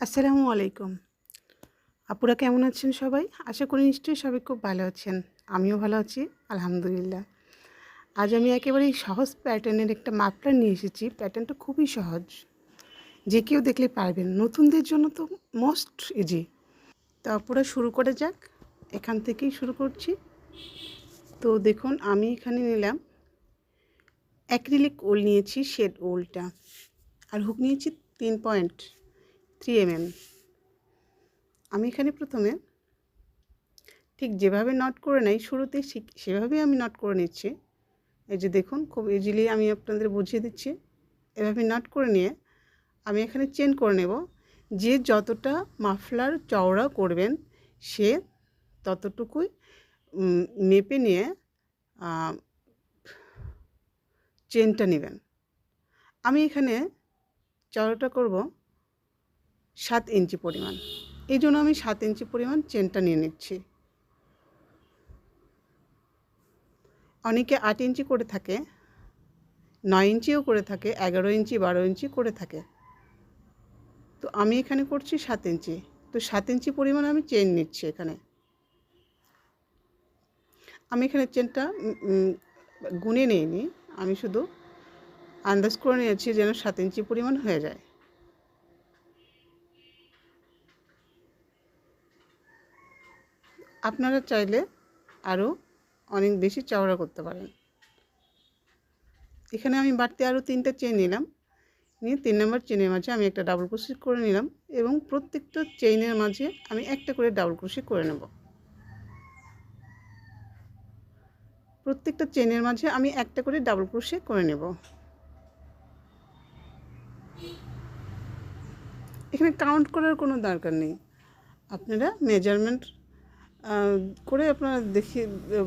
আসসালামু আলাইকুম। আপুরা কেমন আছেন সবাই? আশা করি নিশ্চয়ই সবাই খুব ভালো আছেন। আমিও ভালো আছি, আলহামদুলিল্লাহ। আজ আমি একেবারেই সহজ প্যাটার্নের একটা মাফলার নিয়ে এসেছি। প্যাটার্নটা খুবই সহজ। যে কেউ দেখলে পারবেন। নতুনদের জন্য তো মোস্ট ইজি। তো আপুরা শুরু করে যাক। এখান থেকেই শুরু করছি। তো দেখুন, আমি এখানে নিলাম অ্যাক্রিলিক ওল নিয়েছি, শেড ওলটা। আর হুক নিয়েছি তিন পয়েন্ট। থ্রি এমএম আমি এখানে প্রথমে ঠিক যেভাবে নট করে নেই শুরুতে সেভাবেই আমি নট করে নিচ্ছি। এই যে দেখুন, খুব ইজিলি আমি আপনাদের বুঝিয়ে দিচ্ছি। এভাবে নট করে নিয়ে আমি এখানে চেন করে নেব। যে যতটা মাফলার চওড়া করবেন, সে ততটুকুই মেপে নিয়ে চেনটা নেবেন। আমি এখানে চওড়াটা করব। সাত ইঞ্চি পরিমাণ। এই জন্য আমি সাত ইঞ্চি পরিমাণ চেনটা নিয়ে নিচ্ছি। অনেকে আট ইঞ্চি করে থাকে, নয় ইঞ্চিও করে থাকে, এগারো ইঞ্চি, বারো ইঞ্চি করে থাকে। তো আমি এখানে করছি সাত ইঞ্চি। তো সাত ইঞ্চি পরিমাণ আমি চেন নিচ্ছি এখানে। আমি এখানে চেনটা গুনে নিইনি। আমি শুধু আন্দাজ করে নিয়েছি যেন সাত ইঞ্চি পরিমাণ হয়ে যায়। আপনারা চাইলে আরও অনেক বেশি চওড়া করতে পারেন। এখানে আমি বাড়তি আরও তিনটা চেন নিলাম। নিয়ে তিন নম্বর চেনের মাঝে আমি একটা ডাবল ক্রোশি করে নিলাম এবং প্রত্যেকটা চেইনের মাঝে আমি একটা করে ডাবল ক্রোশি করে নেব। প্রত্যেকটা চেনের মাঝে আমি একটা করে ডাবল ক্রোশে করে নেব। এখানে কাউন্ট করার কোনো দরকার নেই। আপনারা মেজারমেন্ট করে আপনারা দেখে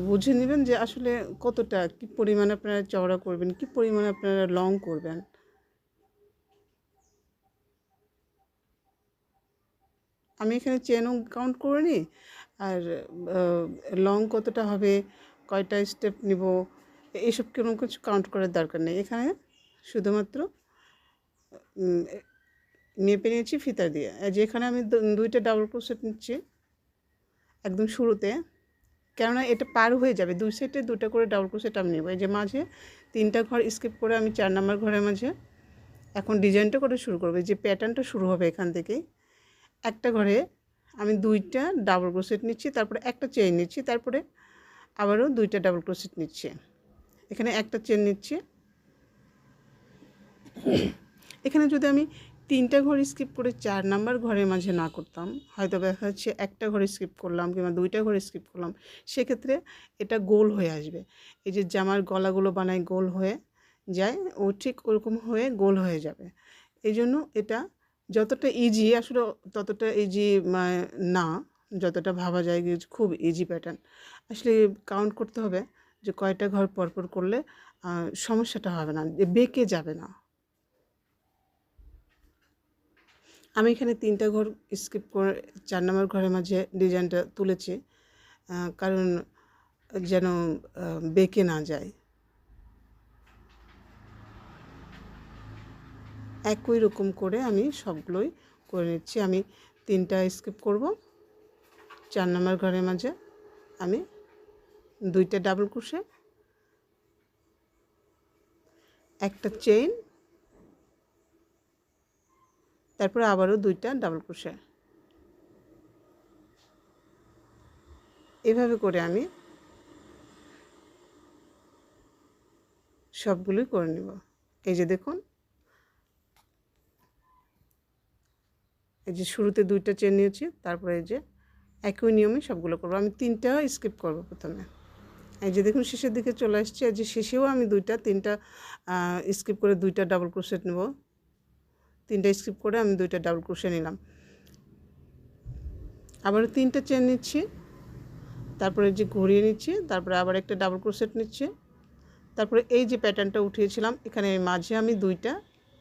বুঝে নেবেন যে আসলে কতটা, কী পরিমাণে আপনারা চওড়া করবেন, কী পরিমাণে আপনারা লং করবেন। আমি এখানে চেনও কাউন্ট করে নিই, আর লং কতটা হবে, কয়টা স্টেপ নিব এইসব কোনো কিছু কাউন্ট করার দরকার নেই। এখানে শুধুমাত্র মেপে নিয়েছি ফিতা দিয়ে। যেখানে আমি দুইটা ডাবল ক্রোশেট নিচ্ছি। একদম শুরুতে। কেননা এটা পার হয়ে যাবে। দুই সেটে দুটো করে ডাবল ক্রোশেট আমি নেব। এই যে মাঝে তিনটা ঘর স্কিপ করে আমি চার নাম্বার ঘরের মাঝে এখন ডিজাইনটা করে শুরু করব। যে প্যাটার্নটা শুরু হবে এখান থেকেই একটা ঘরে আমি দুইটা ডাবল ক্রোশেট নিচ্ছি, তারপরে একটা চেন নিচ্ছি, তারপরে আবারও দুইটা ডাবল ক্রোশেট নিচ্ছি। এখানে একটা চেন নিচ্ছি। এখানে যদি আমি তিনটা ঘর স্কিপ করে চার নাম্বার ঘরের মাঝে না করতাম। হয়তো দেখা যাচ্ছে একটা ঘরে স্কিপ করলাম কিংবা দুইটা ঘরে স্কিপ করলাম, সেক্ষেত্রে এটা গোল হয়ে আসবে। এই যে জামার গলাগুলো বানায় গোল হয়ে যায়, ও ঠিক ওরকম হয়ে গোল হয়ে যাবে। এই জন্য এটা যতটা ইজি আসলে ততটা ইজি না, যতটা ভাবা যায় খুব ইজি প্যাটার্ন আসলে কাউন্ট করতে হবে যে কয়টা ঘর পরপর করলে সমস্যাটা হবে না, যে বেঁকে যাবে না। আমি এখানে তিনটা ঘর স্কিপ করে, চার নম্বর ঘরের মাঝে ডিজাইনটা তুলেছি কারণ যেন বেঁকে না যায়। একই রকম করে আমি সবগুলোই করে নিচ্ছি। আমি তিনটা স্কিপ করব, চার নম্বর ঘরের মাঝে আমি দুইটা ডাবল ক্রুশে একটা চেইন তারপরে আবারও দুইটা ডাবল ক্রোশে এভাবে করে আমি সবগুলোই করে নেব। এই যে দেখুন। এই যে শুরুতে দুইটা চেন নিয়েছি, তারপরে এই যে একই নিয়মে সবগুলো করব। আমি তিনটা স্কিপ করব প্রথমে। এই যে দেখুন, শেষের দিকে চলে আসছে। যে শেষেও আমি দুইটা, তিনটা স্কিপ করে দুইটা ডাবল ক্রোশেট নেব। তিনটা স্কিপ করে আমি দুইটা ডাবল ক্রোশে নিলাম। আবার তিনটা চেন নিচ্ছি, তারপরে যে ঘুরিয়ে নিচ্ছি, তারপরে আবার একটা ডাবল ক্রোশেট নিচ্ছি। তারপরে এই যে প্যাটার্নটা উঠিয়েছিলাম, এখানে মাঝে আমি দুইটা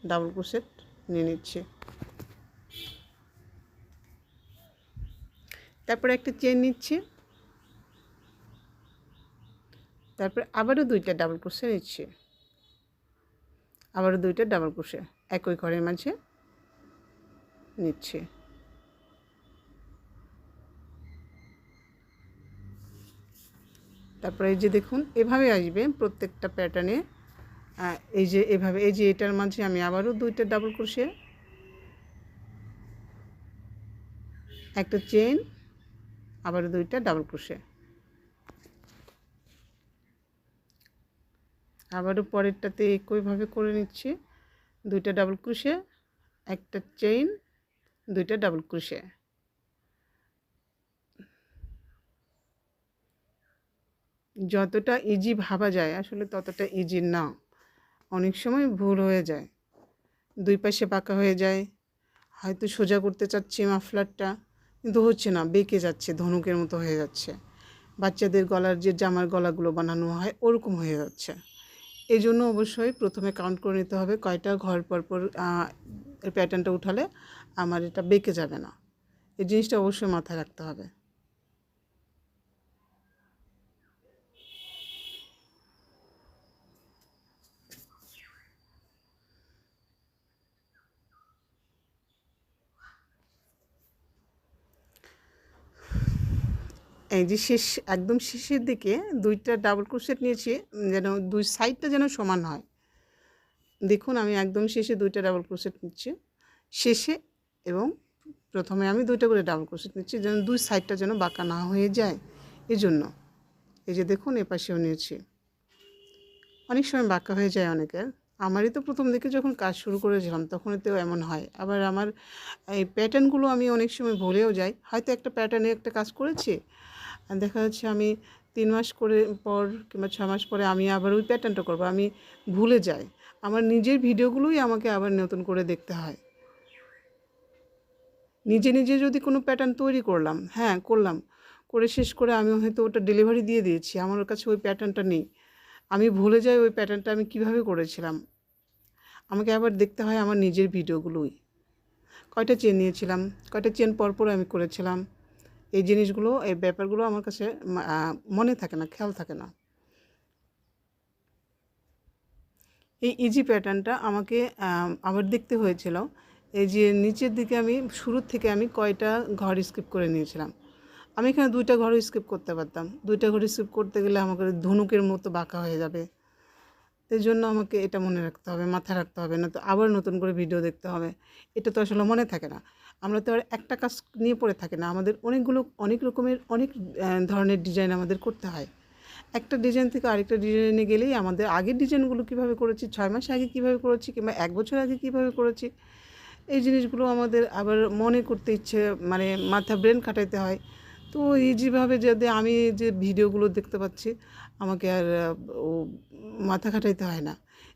ডাবল ক্রোশেট নিয়ে নিচ্ছি। তারপরে একটা চেন নিচ্ছি। তারপরে আবারও দুইটা ডাবল ক্রোশে নিচ্ছি। আবারও দুইটা ডাবল ক্রোশে একই ঘরের মাঝে নিচ্ছে। তারপরে এই যে দেখুন, এভাবে আসবে প্রত্যেকটা প্যাটার্নে এই যে এভাবে, এই যে এটার মাঝে আমি আবারও দুইটা ডাবল ক্রোশে একটা চেন আবার দুইটা ডাবল ক্রোশে আবারও পরেরটাতে একইভাবে করে নিচ্ছি। দুইটা ডাবল ক্রুশে একটা চেইন দুইটা ডাবল ক্রুশে যতটা ইজি ভাবা যায়, আসলে ততটা ইজি না অনেক সময় ভুল হয়ে যায়। দুই পাশে বাঁকা হয়ে যায়। হয়তো সোজা করতে চাচ্ছি মাফলারটা, কিন্তু হচ্ছে না, বেঁকে যাচ্ছে, ধনুকের মতো হয়ে যাচ্ছে। বাচ্চাদের গলার যে জামার গলাগুলো বানানো হয়, ওরকম হয়ে যাচ্ছে। এই জন্য অবশ্যই প্রথমে কাউন্ট করে নিতে হবে কয়টা ঘর পর পর এর প্যাটার্নটা উঠালে আমার এটা বেঁকে যাবে না। এই জিনিসটা অবশ্যই মাথায় রাখতে হবে। এই যে শেষ, একদম শেষের দিকে দুইটা ডাবল ক্রোশেট নিয়েছি যেন দুই সাইডটা যেন সমান হয়। দেখুন, আমি একদম শেষে দুইটা ডাবল ক্রোশেট নিচ্ছি। শেষে এবং প্রথমে আমি দুইটা করে ডাবল ক্রোশেট নিচ্ছি, যেন দুই সাইডটা যেন বাঁকা না হয়ে যায়। এই জন্য এই যে দেখুন, এ পাশেও নিয়েছি। অনেক সময় বাঁকা হয়ে যায় অনেকের। আমারই তো প্রথম দিকে যখন কাজ শুরু করেছিলাম তখন তো এমন হয়। আবার আমার এই প্যাটার্নগুলো আমি অনেক সময় ভুলেও যাই। হয়তো একটা প্যাটার্নে একটা কাজ করেছি দেখা যাচ্ছে আমি তিন মাস করে পর কিংবা ছ মাস পরে আমি আবার ওই প্যাটার্নটা করব, আমি ভুলে যাই। আমার নিজের ভিডিওগুলোই আমাকে আবার নতুন করে দেখতে হয়। নিজে নিজে যদি কোনো প্যাটার্ন তৈরি করলাম হ্যাঁ করলাম, করে শেষ করে আমি হয়তো ওটা ডেলিভারি দিয়ে দিয়েছি, আমার কাছে ওই প্যাটার্নটা নেই। আমি ভুলে যাই ওই প্যাটার্নটা আমি কীভাবে করেছিলাম। আমাকে আবার দেখতে হয় আমার নিজের ভিডিওগুলোই। কয়টা চেন নিয়েছিলাম, কয়টা চেন পরপর আমি করেছিলাম। এই জিনিসগুলো, এই ব্যাপারগুলো আমার কাছে মনে থাকে না, খেয়াল থাকে না। এই ইজি প্যাটার্নটা আমাকে আবার দেখতে হয়েছিল। এই যে নিচের দিকে আমি, শুরুর থেকে আমি কয়টা ঘর স্কিপ করে নিয়েছিলাম। আমি এখানে দুইটা ঘর স্কিপ করতে পারতাম। দুইটা ঘর স্কিপ করতে গেলে আমাকে ধনুকের মতো বাঁকা হয়ে যাবে। এই জন্য আমাকে এটা মনে রাখতে হবে, মাথায় রাখতে হবে না তো আবার নতুন করে ভিডিও দেখতে হবে। এটা তো আসলে মনে থাকে না। আমরা তো আর একটা কাজ নিয়ে পড়ে থাকি না। আমাদের অনেকগুলো, অনেক রকমের, অনেক ধরনের ডিজাইন আমাদের করতে হয়। একটা ডিজাইন থেকে আরেকটা ডিজাইনে গেলেই আমাদের আগের ডিজাইনগুলো কীভাবে করেছি, ছয় মাস আগে কীভাবে করেছি কিংবা এক বছর আগে কীভাবে করেছি, এই জিনিসগুলো আমাদের আবার মনে করতে ইচ্ছে মানে মাথা ব্রেন খাটাইতে হয়। তো ইজিভাবে যদি আমি যে ভিডিওগুলো দেখতে পাচ্ছি, আমাকে আর মাথা খাটাইতে হয় না।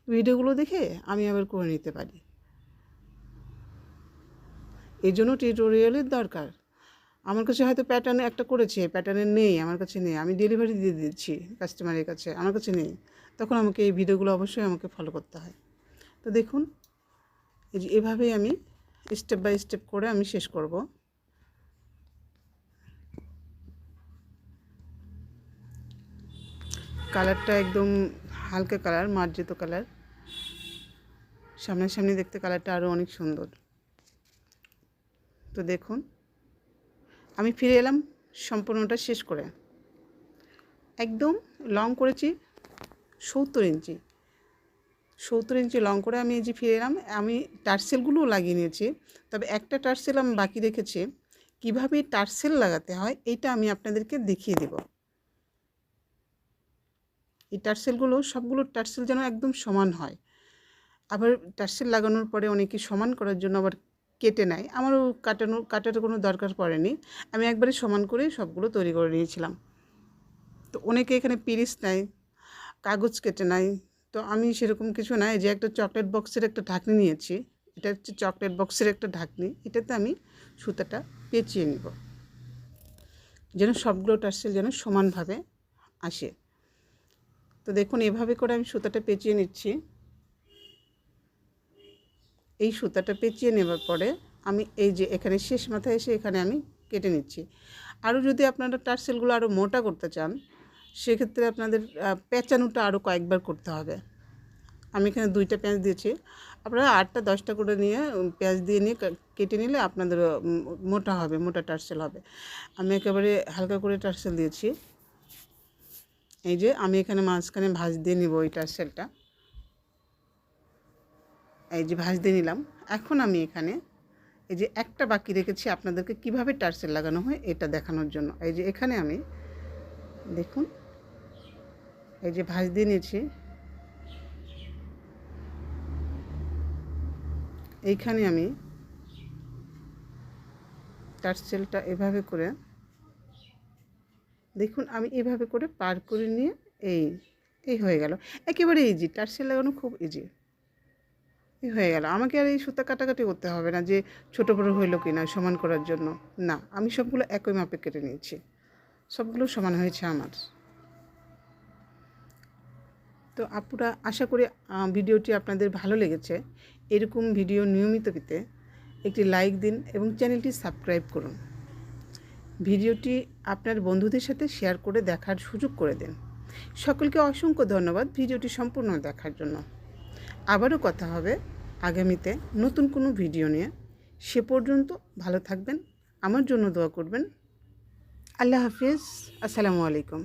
ভিডিওগুলো দেখে আমি আবার করে নিতে পারি। এই জন্য টিউটোরিয়ালের দরকার। আমার কাছে হয়তো প্যাটার্ন একটা করেছে প্যাটার্নের নেই, আমার কাছে নেই। আমি ডেলিভারি দিয়ে দিচ্ছি কাস্টমারের কাছে, আমার কাছে নেই। তখন আমাকে এই ভিডিওগুলো অবশ্যই আমাকে ফলো করতে হয়। তো দেখুন, এই যে এভাবেই আমি স্টেপ বাই স্টেপ করে আমি শেষ করব। কালারটা একদম হালকা কালার মার্জিত কালার সামনাসামনি দেখতে কালারটা আরও অনেক সুন্দর। তো দেখুন, আমি ফিরে এলাম সম্পূর্ণটা শেষ করে। একদম লং করেছি সত্তর ইঞ্চি। সত্তর ইঞ্চি লং করে আমি যে ফিরে এলাম, আমি টার্সেলগুলোও লাগিয়ে নিয়েছি, তবে একটা টার্সেল আমি বাকি রেখেছি। কীভাবে টার্সেল লাগাতে হয় এইটা আমি আপনাদেরকে দেখিয়ে দেব। এই টার্সেলগুলো সবগুলো টার্সেল যেন একদম সমান হয়। আবার টার্সেল লাগানোর পরে অনেকে সমান করার জন্য আবার কেটে নেয়। আমারও কাটানো কাটার কোনো দরকার পড়েনি। আমি একবারে সমান করেই সবগুলো তৈরি করে নিয়েছিলাম। তো অনেকে এখানে পিরিস নেয়, কাগজ কেটে নেয়। তো আমি সেরকম কিছু নাই যে একটা চকলেট বক্সের একটা ঢাকনি নিয়েছি, এটা হচ্ছে চকলেট বক্সের একটা ঢাকনি, এটাতে আমি সুতাটা পেঁচিয়ে নিব। যেন সবগুলো টার্সেল যেন সমানভাবে আসে। তো দেখুন, এভাবে করে আমি সুতাটা পেঁচিয়ে নিচ্ছি। এই সুতাটা পেঁচিয়ে নেবার পরে আমি এই যে এখানে শেষ মাথায় এসে এখানে আমি কেটে নিচ্ছি। আরও যদি আপনারা টার্সেলগুলো আরও মোটা করতে চান, সেক্ষেত্রে আপনাদের পেঁচানোটা আরও কয়েকবার করতে হবে। আমি এখানে দুইটা পেঁয়াজ দিয়েছি। আপনারা আটটা দশটা করে নিয়ে পেঁয়াজ দিয়ে নিয়ে কেটে নিলে আপনাদের মোটা হবে, মোটা টার্সেল হবে। আমি একেবারে হালকা করে টার্সেল দিয়েছি। এই যে আমি এখানে মাঝখানে ভাজ দিয়ে নিব এই টার্সেলটা। এই যে ভাঁজ দিয়ে নিলাম। এখন আমি এখানে এই যে একটা বাকি রেখেছি আপনাদেরকে কীভাবে টার্সেল লাগানো হয় এটা দেখানোর জন্য। এই যে এখানে আমি দেখুন, এই যে ভাঁজ দিয়ে নিয়েছি। এইখানে আমি টার্সেলটা এভাবে করে দেখুন, আমি এভাবে করে পার করে নিয়ে এই এই হয়ে গেল। একেবারে ইজি টার্সেল লাগানো খুব ইজি হয়ে গেল। আমাকে আর এই সুতা কাটাকাটি করতে হবে না যে ছোটো বড়ো হইল কি না সমান করার জন্য। না, আমি সবগুলো একই মাপে কেটে নিয়েছি। সবগুলো সমান হয়েছে আমার। তো আপুরা, আশা করি ভিডিওটি আপনাদের ভালো লেগেছে। এরকম ভিডিও নিয়মিত পেতে একটি লাইক দিন এবং চ্যানেলটি সাবস্ক্রাইব করুন। ভিডিওটি আপনার বন্ধুদের সাথে শেয়ার করে দেখার সুযোগ করে দিন। সকলকে অসংখ্য ধন্যবাদ ভিডিওটি সম্পূর্ণ দেখার জন্য। আবারও কথা হবে আগামীতে নতুন কোনো ভিডিও নিয়ে সে পর্যন্ত ভালো থাকবেন, আমার জন্য দোয়া করবেন। আল্লাহ হাফিজ, আসসালামু আলাইকুম।